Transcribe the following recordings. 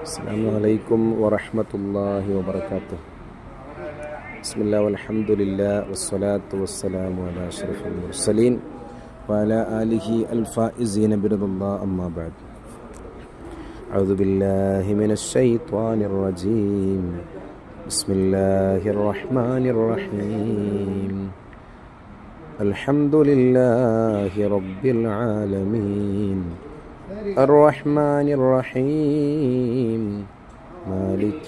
السلام عليكم ورحمة الله وبركاته بسم الله والحمد لله والصلاة والسلام على أشرف المرسلين وعلى آله الفائزين برضا الله أما بعد أعوذ بالله من الشيطان الرجيم بسم الله الرحمن الرحيم الحمد لله رب العالمين الرحمن الرحيم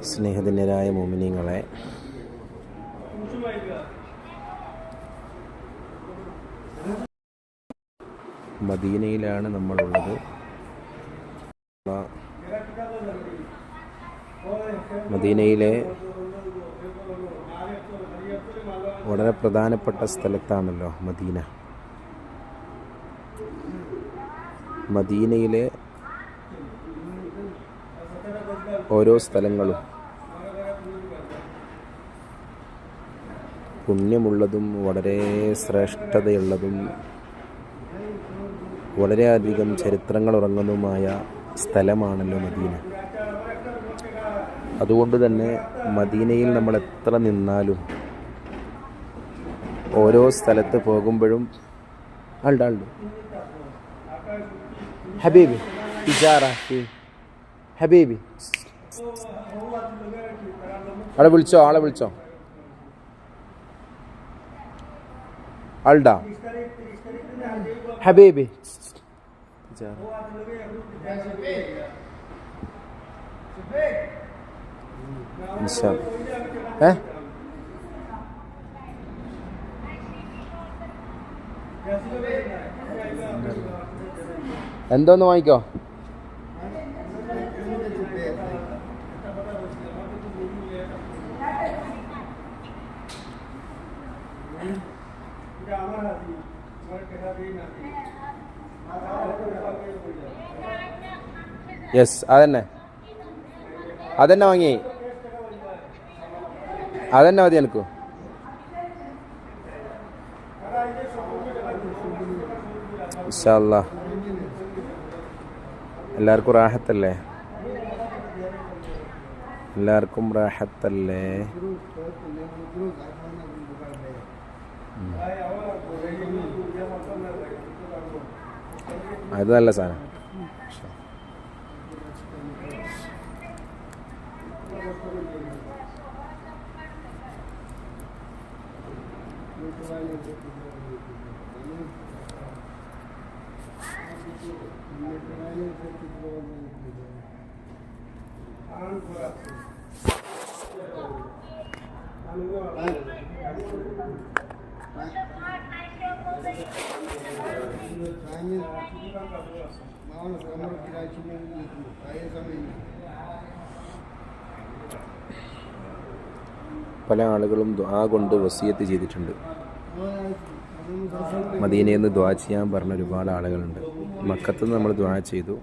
സ്നേഹധന്യരായ മോമിനിയങ്ങളെ മദീനയിലാണ് നമ്മളുള്ളത്. മദീനയിലെ വളരെ പ്രധാനപ്പെട്ട സ്ഥലത്താണല്ലോ മദീന. മദീനയിലെ ഓരോ സ്ഥലങ്ങളും. പുണ്യമുള്ളതും വളരെ ശ്രേഷ്ഠതയുള്ളതും വളരെയധികം ചരിത്രങ്ങൾ ഉറങ്ങുന്നതുമായ സ്ഥലമാണല്ലോ മദീന. അതുകൊണ്ട് തന്നെ മദീനയിൽ നമ്മൾ എത്ര നിന്നാലും ഓരോ സ്ഥലത്ത് പോകുമ്പോഴും ആളുടെ ആളുടെ ഹബീബി ഹബീബി ആളെ വിളിച്ചോ ആളെ വിളിച്ചോ. ആൾഡാ. ഹബീബി. ഏ? എന്തോന്ന് വാങ്ങിക്കോ? യെസ് അതന്നെ. അതന്നെ വാങ്ങി. അതന്നെ മതി എനിക്ക്. ഇൻഷാല്ല എല്ലാവർക്കും റാഹത്തല്ലേ? എല്ലാവർക്കും റാഹത്തല്ലേ? അത് നല്ല സാധനം പല ആളുകളും ദ്വാ കൊണ്ട് വസീയത്ത് ചെയ്തിട്ടുണ്ട്. മദീനയിൽ നിന്ന് ദ്വാ ചെയ്യാൻ പറഞ്ഞ ഒരുപാട് ആളുകളുണ്ട്. മക്കത്ത് നമ്മൾ ദ്വാ ചെയ്തു.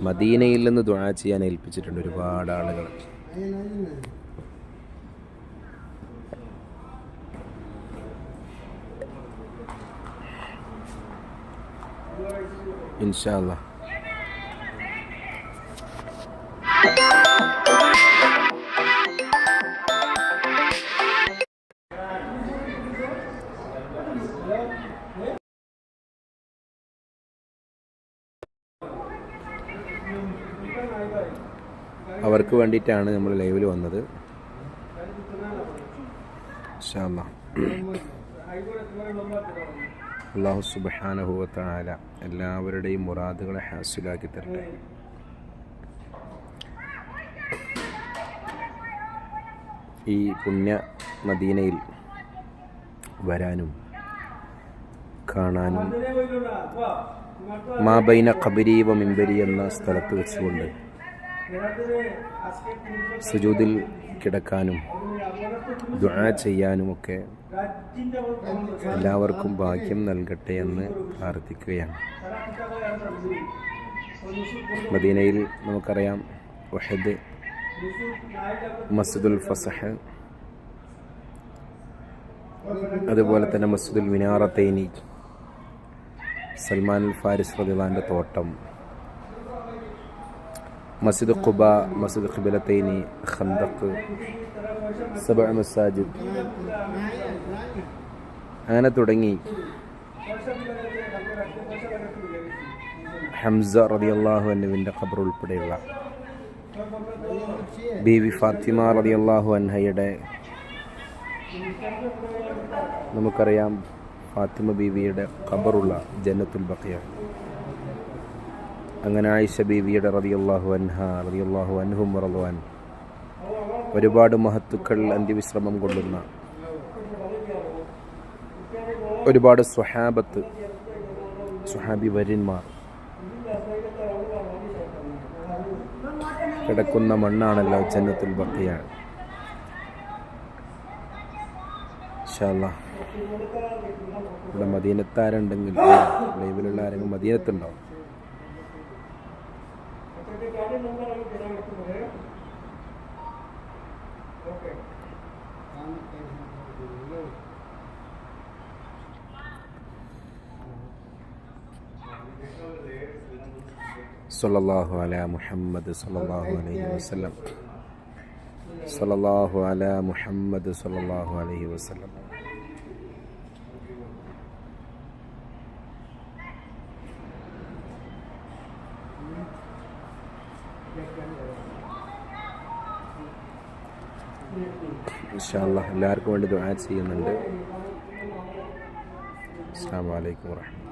മദീനയിൽ നിന്ന് ദ്വാ ചെയ്യാൻ ഏൽപ്പിച്ചിട്ടുണ്ട് ഒരുപാട് ആളുകൾ. ഇൻഷാല്ലാ അവർക്ക് വേണ്ടിയിട്ടാണ് നമ്മൾ ലൈവിൽ വന്നത് ഇൻഷാല്ലാ. അള്ളാഹു സുബാനുഭവത്താല എല്ലാവരുടെയും മുറാദുകളെ ഹാസിലാക്കി തരട്ടെ. ഈ പുണ്യ മദീനയിൽ വരാനും കാണാനും മാബൈന കബരീവ മിമ്പരി എന്ന സ്ഥലത്ത് വെച്ചുകൊണ്ട് സുജൂദിൽ കിടക്കാനും ദുആ ചെയ്യാനുമൊക്കെ എല്ലാവർക്കും ഭാഗ്യം നൽകട്ടെ എന്ന് പ്രാർത്ഥിക്കുകയാണ്. മദീനയിൽ നമുക്കറിയാം വഹദ് മസ്ജിദുൽ ഫസഹ് അതുപോലെ തന്നെ മസ്ജിദുൽ മിനാറത്തേനി സൽമാൻ ഫാരിസ് അൻഹുവിന്റെ തോട്ടം മസ്ജിദ് ഖുബ മസ്ജിദ് ഖിബലത്തൈനി ഖന്തക്ക് സബ മസാജിദ് അങ്ങനെ തുടങ്ങി. ഹംസ റളിയല്ലാഹു അന്നുവിന്റെ ഖബർ ഉൾപ്പെടെയുള്ള. ബീവി ഫാത്തിമ റളിയല്ലാഹു അൻഹയുടെ നമുക്കറിയാം ഫാത്തിമ ബീവിയുടെ ഖബറുള്ള ജന്നത്തുൽ ബഖിയ അങ്ങനെ ആയിഷ ബീവിയുടെ റളിയല്ലാഹു അൻഹ റളിയല്ലാഹു അൻഹും റളിവാൻ ഒരുപാട് മഹത്തുക്കൾ അന്ത്യവിശ്രമം കൊള്ളുന്ന ഒരുപാട് സ്വഹാബത്ത് സ്വഹാബി വര്യന്മാർ കിടക്കുന്ന മണ്ണാണല്ലോ ജനത്തിൽ ഭക്തിയാണ് ഇവിടെ മദീനത്താരുണ്ടെങ്കിൽ ലൈവിലുള്ള ആരെങ്കിലും चालीस नंबर अभी देना व्यक्ति बोलेगा ओके صلى الله على محمد صلى الله عليه وسلم صلى الله على محمد صلى الله عليه وسلم ഇൻഷാല്ലാ എല്ലാവർക്കും വേണ്ടി ദുആ ചെയ്യുന്നുണ്ട്. അസ്സാം വലൈക്കും വാഹമത്തുള്ള